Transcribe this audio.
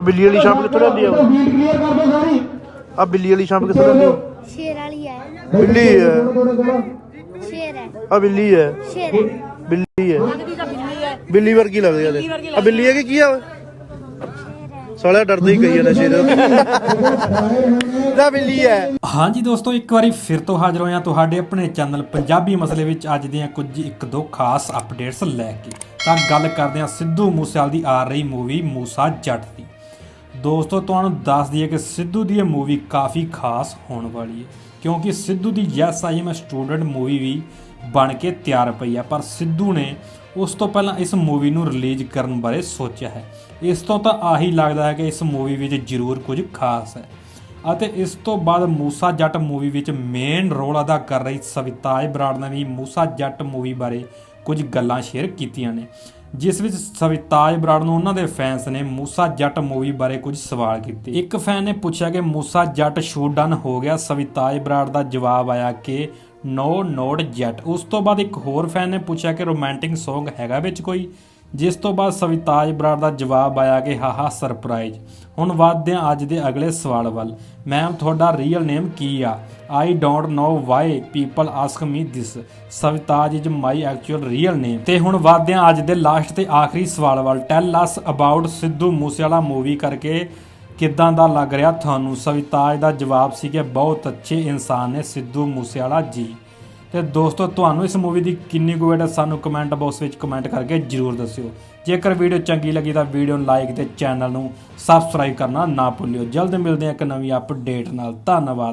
ਬਿੱਲੀ ਵਾਲੀ ਛਾਪ ਕਿੱਥੋਂ ਲੈਂਦੀ ਆ ਵੀਟ ਕਲੀਅਰ ਕਰ ਦੋ ਸਾਰੀ। ਆ ਬਿੱਲੀ ਵਾਲੀ ਛਾਪ ਕਿੱਥੋਂ ਲੈਂਦੀ ਆ? ਸ਼ੇਰ ਵਾਲੀ ਹੈ ਬਿੱਲੀ ਹੈ ਸ਼ੇਰ ਹੈ ਆ। ਬਿੱਲੀ ਹੈ ਸ਼ੇਰ ਹੈ ਬਿੱਲੀ ਹੈ ਬਿੱਲੀ ਵਰਗੀ ਲੱਗਦੀ ਆ ਤੇ ਆ ਬਿੱਲੀ ਹੈ ਕਿ ਕੀ ਆ? ਸਾਲਿਆ ਡਰਦਾ ਹੀ ਕਹੀ ਜਾਂਦਾ ਸ਼ੇਰ ਦਾ ਬਿੱਲੀ ਹੈ ਹਾਂਜੀ ਦੋਸਤੋ ਇੱਕ ਵਾਰੀ ਫਿਰ ਤੋਂ ਹਾਜ਼ਰ ਹੋਏ ਹਾਂ ਤੁਹਾਡੇ ਆਪਣੇ ਚੈਨਲ ਪੰਜਾਬੀ ਮਸਲੇ ਵਿੱਚ ਅੱਜ ਦੀਆਂ ਕੁਝ ਇੱਕ ਦੋ ਖਾਸ ਅਪਡੇਟਸ ਲੈ ਕੇ। ਤਾਂ ਗੱਲ ਕਰਦੇ ਹਾਂ ਸਿੱਧੂ ਮੂਸੇਵਾਲ ਦੀ ਆ ਰਹੀ ਮੂਵੀ ਮੂਸਾ ਜੱਟ ਦੀ। ਦੋਸਤੋ, ਤੁਹਾਨੂੰ ਦੱਸ ਦਈਏ ਕਿ ਸਿੱਧੂ ਦੀ ਇਹ ਮੂਵੀ ਕਾਫੀ ਖਾਸ ਹੋਣ ਵਾਲੀ ਹੈ, ਕਿਉਂਕਿ ਸਿੱਧੂ ਦੀ yes I am student movie ਵੀ ਬਣ ਕੇ ਤਿਆਰ ਪਈ ਹੈ, ਪਰ ਸਿੱਧੂ ਨੇ ਉਸ ਤੋਂ ਪਹਿਲਾਂ ਇਸ ਮੂਵੀ ਨੂੰ ਰਿਲੀਜ਼ ਕਰਨ ਬਾਰੇ ਸੋਚਿਆ ਹੈ। ਇਸ ਤੋਂ ਤਾਂ ਆਹੀ ਲੱਗਦਾ ਹੈ ਕਿ ਇਸ ਮੂਵੀ ਵਿੱਚ ਜ਼ਰੂਰ ਕੁਝ ਖਾਸ ਹੈ। ਅਤੇ ਇਸ ਤੋਂ ਬਾਅਦ ਮੂਸਾ ਜੱਟ ਮੂਵੀ ਵਿੱਚ ਮੇਨ ਰੋਲ ਅਦਾ ਕਰ ਰਹੀ ਸਵਿਤਾਜ ਬਰਾੜ ਨੇ ਵੀ ਮੂਸਾ ਜੱਟ ਮੂਵੀ ਬਾਰੇ ਕੁਝ ਗੱਲਾਂ ਸ਼ੇਅਰ ਕੀਤੀਆਂ ਨੇ। ਜਿਸ ਵਿੱਚ ਸਵਿਤਾਜ ਬਰਾੜ ਨੂੰ ਉਹਨਾਂ ਦੇ ਫੈਨਸ ਨੇ ਮੂਸਾ ਜੱਟ ਮੂਵੀ ਬਾਰੇ ਕੁਝ ਸਵਾਲ ਕੀਤੇ। ਇੱਕ ਫੈਨ ਨੇ ਪੁੱਛਿਆ ਕਿ ਮੂਸਾ ਜੱਟ ਸ਼ੂਟ ਡਨ ਹੋ ਗਿਆ ਸਵਿਤਾਜ ਬਰਾੜ ਦਾ ਜਵਾਬ ਆਇਆ ਕਿ ਨੋ ਨੋਟ ਜੱਟ ਉਸ ਤੋਂ ਬਾਅਦ ਇੱਕ ਹੋਰ ਫੈਨ ਨੇ ਪੁੱਛਿਆ ਕਿ ਰੋਮਾਂਟਿਕ Song ਹੈਗਾ ਵਿੱਚ ਕੋਈ? ਜਿਸ ਤੋਂ ਬਾਅਦ ਸਵਿਤਾਜ ਬਰਾੜ ਦਾ ਜਵਾਬ ਆਇਆ ਕਿ ਹਾਹਾ ਸਰਪ੍ਰਾਈਜ਼। ਹੁਣ ਵਧਦੇ ਹਾਂ ਅੱਜ ਦੇ ਅਗਲੇ ਸਵਾਲ ਵੱਲ। ਮੈਮ, ਤੁਹਾਡਾ ਰੀਅਲ ਨੇਮ ਕੀ ਆ? I don't know why people ask me this Savitaj is my actual real name ਤੇ ਹੁਣ ਵਧਦੇ ਹਾਂ ਅੱਜ ਦੇ ਲਾਸਟ ਤੇ ਆਖਰੀ ਸਵਾਲ ਵੱਲ। Tell us about Sidhu Moosewala movie ਕਰਕੇ ਕਿੱਦਾਂ ਦਾ ਲੱਗ ਰਿਹਾ ਤੁਹਾਨੂੰ? ਸਵਿਤਾਜ ਦਾ ਜਵਾਬ ਸੀ ਕਿ ਬਹੁਤ ਅੱਛੇ ਇਨਸਾਨ ਨੇ ਸਿੱਧੂ ਮੂਸੇਵਾਲਾ ਜੀ। ਤੇ ਦੋਸਤੋ, ਤੁਹਾਨੂੰ ਇਸ ਮੂਵੀ ਦੀ ਕਿੰਨੀ ਕੁ ਵੇਟ ਹੈ ਸਾਨੂੰ ਕਮੈਂਟ ਬਾਕਸ ਵਿੱਚ ਕਮੈਂਟ ਕਰਕੇ ਜਰੂਰ ਦੱਸਿਓ। ਜੇਕਰ ਵੀਡੀਓ ਚੰਗੀ ਲੱਗੀ ਤਾਂ ਵੀਡੀਓ ਨੂੰ ਲਾਈਕ ਤੇ ਚੈਨਲ ਨੂੰ ਸਬਸਕ੍ਰਾਈਬ ਕਰਨਾ ਨਾ ਭੁੱਲਿਓ। ਜਲਦ ਮਿਲਦੇ ਹਾਂ ਇੱਕ ਨਵੀਂ ਅਪਡੇਟ ਨਾਲ। ਧੰਨਵਾਦ।